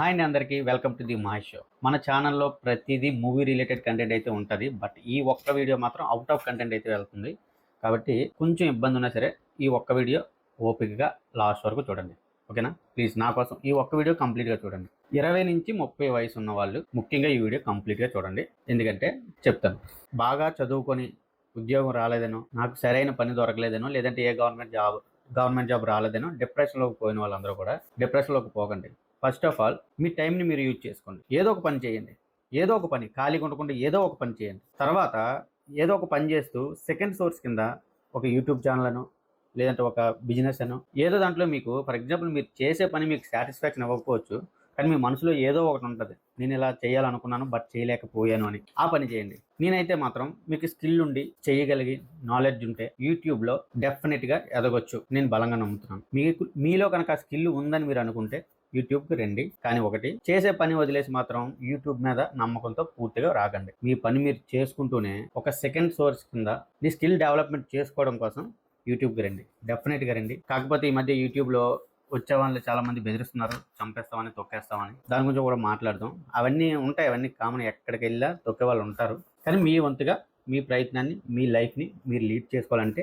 Hi అండి అందరికీ. Welcome to the Mahesh show. మన ఛానల్లో ప్రతిదీ మూవీ రిలేటెడ్ కంటెంట్ అయితే ఉంటుంది. బట్ ఈ ఒక్క వీడియో మాత్రం అవుట్ ఆఫ్ కంటెంట్ అయితే వెళ్తుంది. కాబట్టి కొంచెం ఇబ్బంది ఉన్నా సరే ఈ ఒక్క వీడియో ఓపికగా లాస్ట్ వరకు చూడండి. ఓకేనా? ప్లీజ్ నా కోసం ఈ ఒక్క వీడియో కంప్లీట్గా చూడండి. ఇరవై నుంచి ముప్పై వయసు ఉన్న వాళ్ళు ముఖ్యంగా ఈ వీడియో కంప్లీట్గా చూడండి. ఎందుకంటే చెప్తాను. బాగా చదువుకొని ఉద్యోగం రాలేదనో నాకు సరైన పని దొరకలేదనో లేదంటే ఏ గవర్నమెంట్ జాబ్ గవర్నమెంట్ జాబ్ రాలేదనో డిప్రెషన్లోకి పోయిన వాళ్ళందరూ కూడా డిప్రెషన్లోకి పోకండి. ఫస్ట్ ఆఫ్ ఆల్ మీ టైంని మీరు యూజ్ చేసుకోండి. ఏదో ఒక పని చేయండి. ఏదో ఒక పని ఖాళీగా ఉండకుండా ఏదో ఒక పని చేయండి. తర్వాత ఏదో ఒక పని చేస్తూ సెకండ్ సోర్స్ కింద ఒక యూట్యూబ్ ఛానల్ అను లేదంటే ఒక బిజినెస్ అను ఏదో దాంట్లో మీకు ఫర్ ఎగ్జాంపుల్ మీరు చేసే పని మీకు సాటిస్ఫాక్షన్ ఇవ్వకపోవచ్చు కానీ మీ మనసులో ఏదో ఒకటి ఉంటుంది. నేను ఇలా చేయాలనుకున్నాను బట్ చేయలేకపోయాను అని. ఆ పని చేయండి. నేనైతే మాత్రం మీకు స్కిల్ ఉండి చేయగలిగి నాలెడ్జ్ ఉంటే యూట్యూబ్లో డెఫినెట్గా ఎదగొచ్చు. నేను బలంగా నమ్ముతున్నాను. మీకు మీలో కనుక ఆ స్కిల్ ఉందని మీరు అనుకుంటే యూట్యూబ్కి రండి. కానీ ఒకటి చేసే పని వదిలేసి మాత్రం యూట్యూబ్ మీద నమ్మకంతో పూర్తిగా రాకండి. మీ పని మీరు చేసుకుంటూనే ఒక సెకండ్ సోర్స్ కింద మీ స్కిల్ డెవలప్మెంట్ చేసుకోవడం కోసం యూట్యూబ్కి రండి. డెఫినెట్గా రండి. కాకపోతే ఈ మధ్య యూట్యూబ్లో వచ్చే వాళ్ళు చాలా మంది బెదిరిస్తున్నారు. చంపేస్తామని తొక్కేస్తామని. దాని గురించి కూడా మాట్లాడదాం. అవన్నీ ఉంటాయి. అవన్నీ కామన్. ఎక్కడికి వెళ్ళా తొక్కే వాళ్ళు ఉంటారు. కానీ మీ వంతుగా మీ ప్రయత్నాన్ని మీ లైఫ్ని మీరు లీడ్ చేసుకోవాలంటే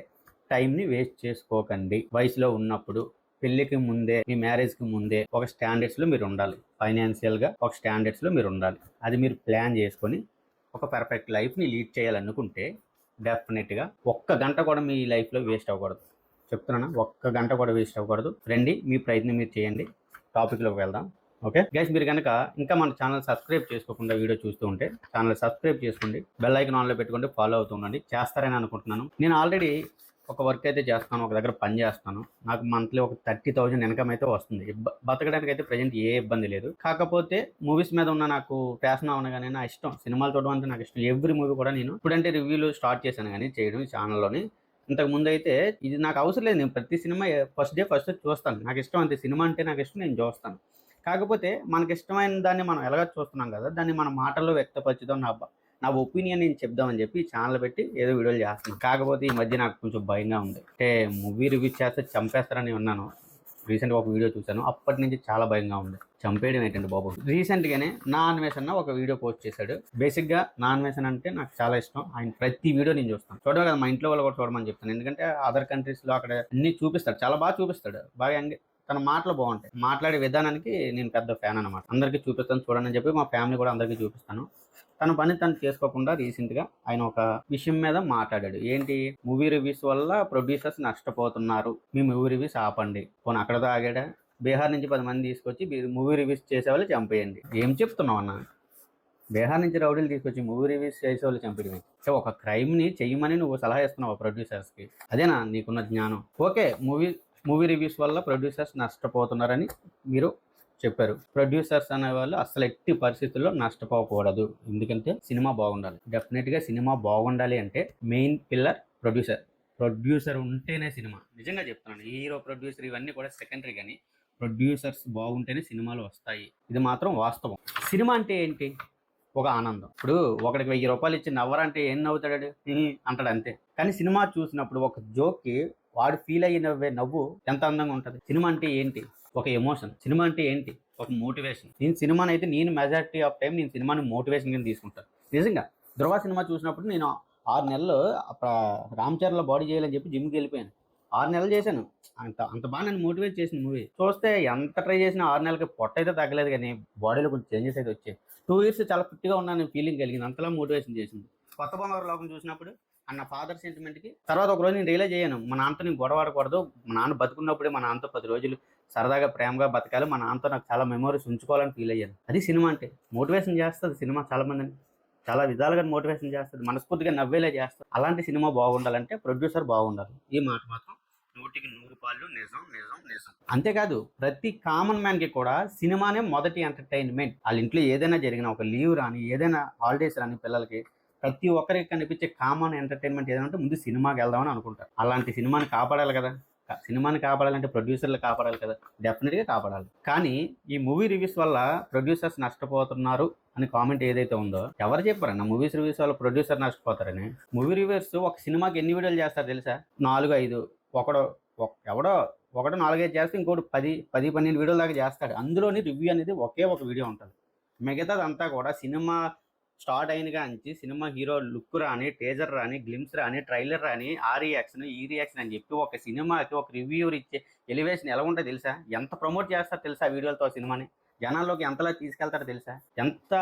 టైంని వేస్ట్ చేసుకోకండి. వయసులో ఉన్నప్పుడు పెళ్ళికి ముందే మీ మ్యారేజ్కి ముందే ఒక స్టాండర్డ్స్లో మీరు ఉండాలి. ఫైనాన్షియల్గా ఒక స్టాండర్డ్స్లో మీరు ఉండాలి. అది మీరు ప్లాన్ చేసుకొని ఒక పర్ఫెక్ట్ లైఫ్ని లీడ్ చేయాలనుకుంటే డెఫినెట్గా ఒక్క గంట కూడా మీ లైఫ్లో వేస్ట్ అవ్వకూడదు. చెప్తున్నాను? ఒక్క గంట కూడా వేస్ట్ అవ్వకూడదు. రండి మీ ప్రయత్నం మీరు చేయండి. టాపిక్లోకి వెళ్దాం. ఓకే? గైస్ మీరు కనుక ఇంకా మన ఛానల్ సబ్స్క్రైబ్ చేసుకోకుండా వీడియో చూస్తూ ఉంటే ఛానల్ సబ్స్క్రైబ్ చేసుకోండి. బెల్ ఐకన్ ఆన్లో పెట్టుకుంటే ఫాలో అవుతూ ఉండండి. చేస్తారని అనుకుంటున్నాను. నేను ఆల్రెడీ ఒక వర్క్ అయితే చేస్తాను ఒక దగ్గర పని చేస్తాను. నాకు మంత్లీ ఒక థర్టీ థౌజండ్ ఇన్కమ్ అయితే వస్తుంది. బతకడానికి అయితే ప్రజెంట్ ఏ ఇబ్బంది లేదు. కాకపోతే మూవీస్ మీద ఉన్న నాకు ప్యాషన్ అవనగానే నా ఇష్టం. సినిమాలు చూడడం అంటే నాకు ఇష్టం. ఎవ్రీ మూవీ కూడా నేను ఇప్పుడంటే రివ్యూలు స్టార్ట్ చేశాను కానీ చేయడం ఛానల్లోని. ఇంతకు ముందు అయితే ఇది నాకు అవసరం లేదు. నేను ప్రతి సినిమా ఫస్ట్ డే ఫస్ట్ చూస్తాను. నాకు ఇష్టం అంతే. సినిమా అంటే నాకు ఇష్టం నేను చూస్తాను. కాకపోతే మనకి ఇష్టమైన దాన్ని మనం ఎలాగ చూస్తున్నాం కదా దాన్ని మన మాటల్లో వ్యక్తపరచుదాం నా నా ఒపీనియన్ నేను చెప్దామని చెప్పి ఛానల్ పెట్టి ఏదో వీడియోలు చేస్తున్నాను. కాకపోతే ఈ మధ్య నాకు కొంచెం భయంగా ఉంది. అంటే మూవీ రివ్యూ చేస్తే చంపేస్తారని ఉన్నాను రీసెంట్గా ఒక వీడియో చూశాను. అప్పటి నుంచి చాలా భయంగా ఉంది. చంపేయడం ఏంటంటే బాబు? రీసెంట్గానే నా అన్వేషణ ఒక వీడియో పోస్ట్ చేశాడు. బేసిక్గా నా అన్వేషణ అంటే నాకు చాలా ఇష్టం. ఆయన ప్రతి వీడియో నేను చూస్తాను. చూడగా మా ఇంట్లో వాళ్ళు కూడా చూడమని చెప్తాను. ఎందుకంటే అదర్ కంట్రీస్లో అక్కడ అన్ని చూపిస్తాడు. చాలా బాగా చూపిస్తాడు. బాగా తన మాటలు బాగుంటాయి. మాట్లాడే విధానానికి నేను పెద్ద ఫ్యాన్ అనమాట అందరికీ చూపిస్తాను చూడండి అని చెప్పి మా ఫ్యామిలీ కూడా అందరికీ చూపిస్తాను. తన పని తను చేసుకోకుండా రీసెంట్గా ఆయన ఒక విషయం మీద మాట్లాడాడు. ఏంటి? మూవీ రివ్యూస్ వల్ల ప్రొడ్యూసర్స్ నష్టపోతున్నారు. మీ మూవీ రివ్యూస్ ఆపండి. పోనీ అక్కడతో ఆగాడా బీహార్ నుంచి పది మంది తీసుకొచ్చి మూవీ రివ్యూస్ చేసేవాళ్ళు చంపేయండి. ఏం చెప్తున్నావు అన్న? బీహార్ నుంచి రౌడీలు తీసుకొచ్చి మూవీ రివ్యూస్ చేసేవాళ్ళు చంపడమే సో ఒక క్రైమ్ని చెయ్యమని నువ్వు సలహా ఇస్తున్నావు ప్రొడ్యూసర్స్కి అదేనా నీకున్న జ్ఞానం? ఓకే మూవీ మూవీ రివ్యూస్ వల్ల ప్రొడ్యూసర్స్ నష్టపోతున్నారని మీరు చెప్పారు. ప్రొడ్యూసర్స్ అనే వాళ్ళు అసలు ఎట్టి పరిస్థితుల్లో నష్టపోకూడదు. ఎందుకంటే సినిమా బాగుండాలి. డెఫినెట్గా సినిమా బాగుండాలి అంటే మెయిన్ పిల్లర్ ప్రొడ్యూసర్ ప్రొడ్యూసర్ ఉంటేనే సినిమా. నిజంగా చెప్తున్నాను. హీరో ప్రొడ్యూసర్ ఇవన్నీ కూడా సెకండరీ కానీ ప్రొడ్యూసర్స్ బాగుంటేనే సినిమాలు వస్తాయి. ఇది మాత్రం వాస్తవం. సినిమా అంటే ఏంటి? ఒక ఆనందం. ఇప్పుడు ఒకడికి వెయ్యి రూపాయలు ఇచ్చి నవ్వరంటే ఏం నవ్వుతాడు? అంటాడు అంతే. కానీ సినిమా చూసినప్పుడు ఒక జోక్కి వాడు ఫీల్ అయ్యి నవ్వే నవ్వు ఎంత అందంగా ఉంటుంది? సినిమా అంటే ఏంటి? ఒక ఎమోషన్ సినిమా అంటే ఏంటి? ఒక మోటివేషన్ నేను సినిమాని అయితే నేను మెజారిటీ ఆఫ్ టైం నేను సినిమాని మోటివేషన్ కింద తీసుకుంటాను. నిజంగా ధ్రువ సినిమా చూసినప్పుడు నేను ఆరు నెలలు రామ్ చరణ్లో బాడీ చేయాలని చెప్పి జిమ్కి వెళ్ళిపోయాను. ఆరు నెలలు చేశాను. అంత అంత బాగా నన్ను మోటివేట్ చేసిన మూవీ చూస్తే ఎంత ట్రై చేసినా ఆరు నెలలకి పొట్ట అయితే తగ్గలేదు కానీ బాడీలో కొంచెం చేంజెస్ అయితే వచ్చాయి. టూ ఇయర్స్ చాలా ఫిట్గా ఉన్నాను ఫీలింగ్ కలిగింది. అంతలా మోటివేషన్ చేసింది. కొత్త బొమ్మల లోకం చూసినప్పుడు అన్న ఫాదర్ సెంటిమెంట్కి తర్వాత ఒక రోజు నేను రియలైజ్ అయ్యాను మా నాన్నతో నేను గొడవ ఆడకూడదు. మా నాన్న బతుకున్నప్పుడే మా నాన్నతో పది రోజులు సరదాగా ప్రేమగా బతకాలి. మా నాన్నతో నాకు చాలా మెమరీస్ ఉంచుకోవాలని ఫీల్ అయ్యాను. అది సినిమా అంటే. మోటివేషన్ చేస్తుంది సినిమా చాలా మందిని. చాలా విధాలుగా మోటివేషన్ చేస్తుంది. మనస్ఫూర్తిగా నవ్వేలా చేస్తుంది. అలాంటి సినిమా బాగుండాలంటే ప్రొడ్యూసర్ బాగుండాలి. ఈ మాట మాత్రం నూటికి నూరు పాళ్ళు నిజం నిజం నిజం. అంతేకాదు ప్రతి కామన్ మ్యాన్కి కూడా సినిమానే మొదటి ఎంటర్టైన్మెంట్. వాళ్ళ ఇంట్లో ఏదైనా జరిగిన ఒక లీవ్ రాని ఏదైనా హాలిడేస్ రాని పిల్లలకి ప్రతి ఒక్కరికి కనిపించే కామన్ ఎంటర్టైన్మెంట్ ఏదైనా ఉంటే ముందు సినిమాకి వెళ్దామని అనుకుంటారు. అలాంటి సినిమాని కాపాడాలి కదా. సినిమాని కాపాడాలంటే ప్రొడ్యూసర్లు కాపాడాలి కదా. డెఫినెట్గా కాపాడాలి. కానీ ఈ మూవీ రివ్యూస్ వల్ల ప్రొడ్యూసర్స్ నష్టపోతున్నారు అని కామెంట్ ఏదైతే ఉందో ఎవరు చెప్పారన్న? మూవీస్ రివ్యూస్ వల్ల ప్రొడ్యూసర్ నష్టపోతారని. మూవీ రివ్యూస్ ఒక సినిమాకి ఎన్ని వీడియోలు చేస్తారు తెలుసా? నాలుగు ఐదు ఒకడో ఒక- ఎవడో ఒకటో నాలుగైదు చేస్తే ఇంకోటి పది పది పన్నెండు వీడియోల దాకా చేస్తాడు. అందులోని రివ్యూ అనేది ఒకే ఒక వీడియో ఉంటుంది. మిగతాదంతా కూడా సినిమా స్టార్ట్ అయిన కాంచి సినిమా హీరో లుక్ రాని టేజర్ రాని గ్లిమ్స్ రాని ట్రైలర్ రాని ఆ రియాక్షన్ ఈ రియాక్షన్ అని చెప్పి ఒక సినిమాకి ఒక రివ్యూ ఇచ్చే ఎలివేషన్ ఎలా ఉంటుందో తెలుసా? ఎంత ప్రమోట్ చేస్తారో తెలుసా ఆ వీడియోలతో సినిమాని? జనాల్లోకి ఎంతలా తీసుకెళ్తారో తెలుసా? ఎంత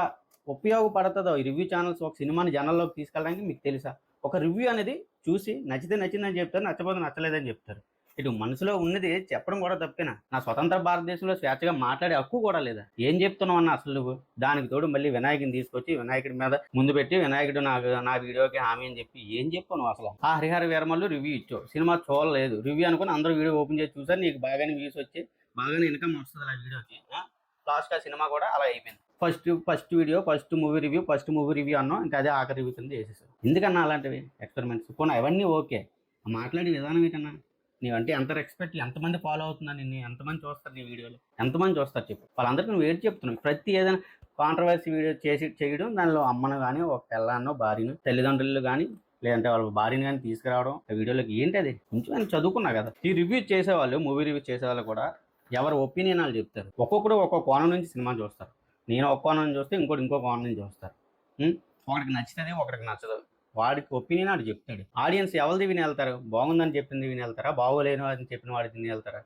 ఉపయోగపడుతుందో ఈ రివ్యూ ఛానల్స్ ఒక సినిమాని జనాల్లోకి తీసుకెళ్ళడానికి మీకు తెలుసా? ఒక రివ్యూ అనేది చూసి నచ్చితే నచ్చిందని చెప్తారు నచ్చపోతే నచ్చలేదని చెప్తారు. ఇటు మనసులో ఉన్నది చెప్పడం కూడా తప్పేనా? నా స్వతంత్ర భారతదేశంలో స్వేచ్ఛగా మాట్లాడే హక్కు కూడా లేదా? ఏం చెప్తున్నావు అన్న అసలు నువ్వు? దానికి తోడు మళ్ళీ వినాయకుని తీసుకొచ్చి వినాయకుడి మీద ముందు పెట్టి వినాయకుడు నాకు నా వీడియోకి హామీ అని చెప్పి ఏం చెప్పావు నువ్వు అసలు? ఆ హరిహర వీరమల్లు రివ్యూ ఇచ్చావు. సినిమా చూడలేదు. రివ్యూ అనుకుని అందరూ వీడియో ఓపెన్ చేసి చూసారు. నీకు బాగానే వ్యూస్ వచ్చి బాగానే ఇన్కమ్ వస్తుంది ఆ వీడియోకి. లాస్ట్ ఆ సినిమా కూడా అలా అయిపోయింది. First first video first movie review first movie review అన్నాం ఇంకా అదే ఆఖరి రివ్యూ కింద చేసేసావు. ఎందుకన్నా అలాంటివి? ఎక్స్పెరిమెంట్స్ పోనీ అవన్నీ ఓకే. మాట్లాడే విధానం ఏంటన్నా? నీవంటే ఎంత రెస్పెక్ట్ ఎంతమంది ఫాలో అవుతున్నా నిన్ను ఎంతమంది చూస్తారు నీ వీడియోలు ఎంతమంది చూస్తారు చెప్పు. వాళ్ళందరికీ నువ్వు ఏడు చెప్తున్నావు. ప్రతి ఏదైనా కాంట్రవర్సీ వీడియో చేసి చేయడం దానిలో అమ్మను కానీ ఒక పిల్లన్నో భార్యను తల్లిదండ్రులు కానీ లేదంటే వాళ్ళ భార్యని కానీ తీసుకురావడం ఆ వీడియోలోకి ఏంటి అది? కొంచెం నేను చదువుకున్నా కదా. ఈ రివ్యూ చేసేవాళ్ళు మూవీ రివ్యూ చేసేవాళ్ళు కూడా ఎవరి ఒపీనియన్ వాళ్ళు చెప్తారు. ఒక్కొక్కడు ఒక్కొక్క కోణం నుంచి సినిమా చూస్తారు. నేను ఒక కోణం నుంచి చూస్తే ఇంకోటి ఇంకో కోణం నుంచి చూస్తారు. ఒకరికి నచ్చుతుంది ఒకడికి నచ్చదు. వాడికి ఒపీనియన్ వాడు చెప్తాడు. ఆడియన్స్ ఎవరిది విని వెళ్తారు బాగుందని చెప్పింది విని వెళ్తారా బాగోలేను అని చెప్పిన వాడికి విని వెళ్తారా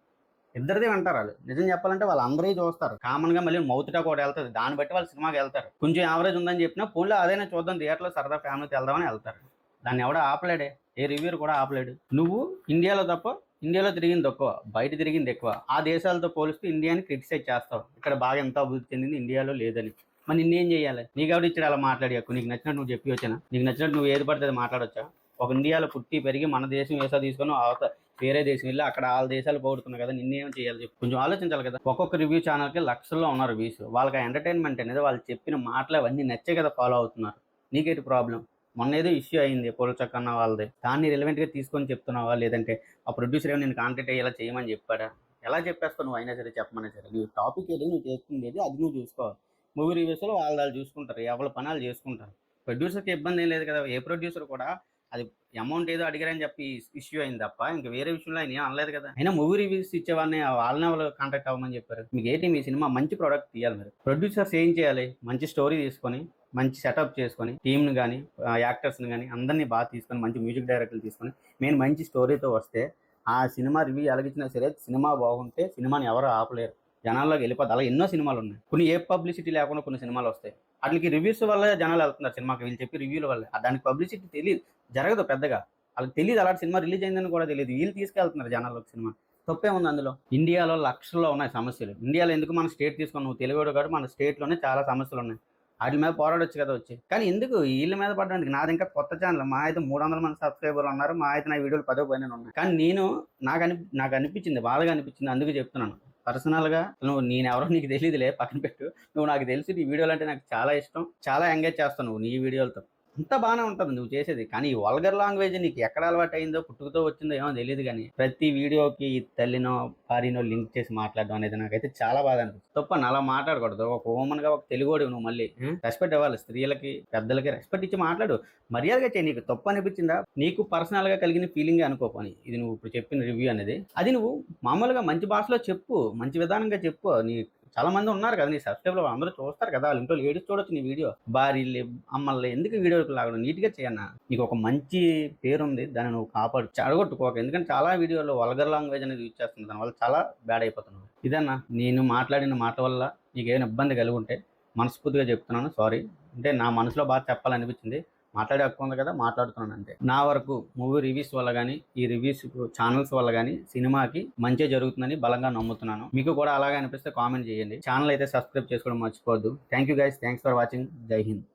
ఇద్దరిది వింటారు వాళ్ళు. నిజం చెప్పాలంటే వాళ్ళు అందరూ చూస్తారు. కామన్గా మళ్ళీ మౌతుటా కూడా వెళ్తుంది దాన్ని బట్టి వాళ్ళు సినిమాకి వెళ్తారు. కొంచెం యావరేజ్ ఉందని చెప్పినా ఫోన్లో అదైనా చూద్దాం. థియేటర్లో సరదా ఫ్యామిలీతో వెళ్దామని వెళ్తారు. దాన్ని ఎవడో ఆపలేడే. ఏ రివ్యూర్ కూడా ఆపలేడు. నువ్వు ఇండియాలో తప్ప ఇండియాలో తిరిగింది తక్కువ. బయట తిరిగింది ఎక్కువ. ఆ దేశాలతో పోలిస్తే ఇండియాని క్రిటిసైజ్ చేస్తావు. ఇక్కడ బాగా ఎంత అభివృద్ధి చెందింది? ఇండియాలో లేదని. మరి నిన్నేం చేయాలి నీకు ఎవడు ఇచ్చాడు అలా మాట్లాడి నీకు నచ్చినట్టు నువ్వు చెప్పి వచ్చానా? నీకు నచ్చినట్టు నువ్వు ఏది పడితే అది మాట్లాడొచ్చా? ఒక ఇండియాలో పుట్టి పెరిగి మన దేశం వేసా తీసుకొని అవత వేరే దేశం వెళ్ళి అక్కడ వాళ్ళ దేశాలు పోగొడుతున్నాయి కదా నిన్నేం చేయాలి చెప్పి. కొంచెం ఆలోచించాలి కదా. ఒక్కొక్క రివ్యూ ఛానల్కి లక్షల్లో ఉన్నారు వ్యూస్ వాళ్ళకి ఎంటర్టైన్మెంట్ అనేది వాళ్ళు చెప్పిన మాటలు అవన్నీ నచ్చే కదా ఫాలో అవుతున్నారు. నీకేంటి ప్రాబ్లం మొన్న ఏదో ఇష్యూ అయింది పూలచక్కన్న వాళ్ళది. దాన్ని రిలవెంట్గా తీసుకొని చెప్తున్నావా? లేదంటే ఆ ప్రొడ్యూసర్ ఏమో నేను కాంటాక్ట్ అయ్యేలా చేయమని చెప్పాడా? ఎలా చెప్పేస్తావు నువ్వు? అయినా సరే చెప్పమన్నా సరే. నువ్వు టాపిక్ ఏది నువ్వు చేస్తుంది అది నువ్వు చూసుకోవాలి. మూవీ రివ్యూస్లో వాళ్ళు వాళ్ళు చూసుకుంటారు ఎవరి పనాలు చేసుకుంటారు. ప్రొడ్యూసర్కి ఇబ్బంది ఏం లేదు కదా ఏ ప్రొడ్యూసర్ కూడా అది అమౌంట్ ఏదో అడిగారని చెప్పి ఇష్యూ అయింది తప్ప ఇంకా వేరే విషయంలో ఆయన ఏం అనలేదు కదా. అయినా మూవీ రివ్యూస్ ఇచ్చేవాడిని వాళ్ళని వాళ్ళు కాంటాక్ట్ అవ్వమని చెప్పారు. మీకు ఏంటి మీ సినిమా మంచి ప్రోడక్ట్ తీయాలి మీరు. ప్రొడ్యూసర్స్ ఏం చేయాలి? మంచి స్టోరీ తీసుకొని మంచి సెటప్ చేసుకొని టీంని కానీ యాక్టర్స్ని కానీ అందరినీ బాగా తీసుకొని మంచి మ్యూజిక్ డైరెక్టర్లు తీసుకొని మెయిన్ మంచి స్టోరీతో వస్తే ఆ సినిమా రివ్యూ ఎలాగిచ్చినా సరే సినిమా బాగుంటే సినిమాని ఎవరు ఆపలేరు. జనాల్లోకి వెళ్ళిపోతే అలా ఎన్నో సినిమాలు ఉన్నాయి కొన్ని ఏ పబ్లిసిటీ లేకుండా కొన్ని సినిమాలు వస్తాయి. వాటికి రివ్యూస్ వల్ల జనాలు వెళ్తున్నారు సినిమాకి. వీళ్ళు చెప్పి రివ్యూల వల్ల. దానికి పబ్లిసిటీ తెలియదు జరగదు పెద్దగా. వాళ్ళకి తెలియదు అలాంటి సినిమా రిలీజ్ అయిందని కూడా తెలియదు వీళ్ళు తీసుకెళ్తున్నారు జనాల్లోకి సినిమా. తప్పే ఉంది అందులో? ఇండియాలో లక్షల్లో ఉన్నాయి సమస్యలు. ఇండియాలో ఎందుకు మన స్టేట్ తీసుకొని నువ్వు తెలుగు కాబట్టి మన స్టేట్లోనే చాలా సమస్యలు ఉన్నాయి. వాటి మీద పోరాడొచ్చు కదా వచ్చి. కానీ ఎందుకు? వీళ్ళ మీద పడడానికి నాది ఇంకా కొత్త ఛానల్. మా అయితే మూడు వందల మంది సబ్స్క్రైబర్లు ఉన్నారు. మా అయితే నా వీడియోలు పదో పైన ఉన్నాయి. కానీ నేను నాకు అని నాకు అనిపించింది బాధగా అనిపించింది. అందుకే చెప్తున్నాను. పర్సనల్గా నువ్వు నేను ఎవరో నీకు తెలియదులే పక్కన పెట్టు. నువ్వు నాకు తెలిసి నీ వీడియోలు అంటే నాకు చాలా ఇష్టం. చాలా ఎంగేజ్ చేస్తావు నువ్వు నీ వీడియోలతో. అంతా బాగానే ఉంటుంది నువ్వు చేసేది. కానీ ఈ వల్గర్ లాంగ్వేజ్ నీకు ఎక్కడ అలవాటు అయిందో పుట్టుకతో వచ్చిందో ఏమో తెలియదు కానీ ప్రతి వీడియోకి ఈ తల్లినో భార్యనో లింక్ చేసి మాట్లాడడం అనేది నాకైతే చాలా బాధ అనిపిస్తుంది. తప్ప అలా మాట్లాడకూడదు. ఒక woman గా ఒక తెలుగోడు నువ్వు మళ్ళీ రెస్పెక్ట్ ఇవ్వాలి. స్త్రీలకి పెద్దలకి రెస్పెక్ట్ ఇచ్చి మాట్లాడు. మర్యాదగా చేయి నీకు. తప్పు అనిపించిందా? నీకు పర్సనల్గా కలిగిన ఫీలింగ్ అనుకో పని. ఇది నువ్వు ఇప్పుడు చెప్పిన రివ్యూ అనేది. అది నువ్వు మామూలుగా మంచి భాషలో చెప్పు. మంచి విధానంగా చెప్పు. నీ చాలా మంది ఉన్నారు కదా నీ సబ్స్క్రైబర్ అందరూ చూస్తారు కదా వాళ్ళ ఇంట్లో లేడీస్ చూడొచ్చు నీ వీడియో. భార్యలు అమ్మల్ని ఎందుకు వీడియోకి లాగడం? నీట్గా చేయన్నా నీకు ఒక మంచి పేరు ఉంది దాన్ని నువ్వు కాపాడు చెడగొట్టుకోక. ఎందుకంటే చాలా వీడియోలో వల్గర్ లాంగ్వేజ్ అనేది యూజ్ చేస్తుంది దానివల్ల చాలా బ్యాడ్ అయిపోతున్నావు. ఇదన్నా నేను మాట్లాడిన మాట వల్ల నీకు ఏమైనా ఇబ్బంది కలిగి ఉంటే మనస్ఫూర్తిగా చెప్తున్నాను సారీ అంటే నా మనసులో బాగా చెప్పాలనిపించింది. మాట్లాడే హక్కు ఉంది కదా మాట్లాడుతున్నాను అంతే. నా వరకు మూవీ రివ్యూస్ వల్ల కానీ ఈ రివ్యూస్ ఛానల్స్ వల్ల కానీ సినిమాకి మంచి జరుగుతుందని బలంగా నమ్ముతున్నాను. మీకు కూడా అలాగే అనిపిస్తే కామెంట్ చేయండి. ఛానల్ అయితే సబ్స్క్రైబ్ చేసుకోవడం మర్చిపోవద్దు. Thank you guys thanks for watching. Jai Hind.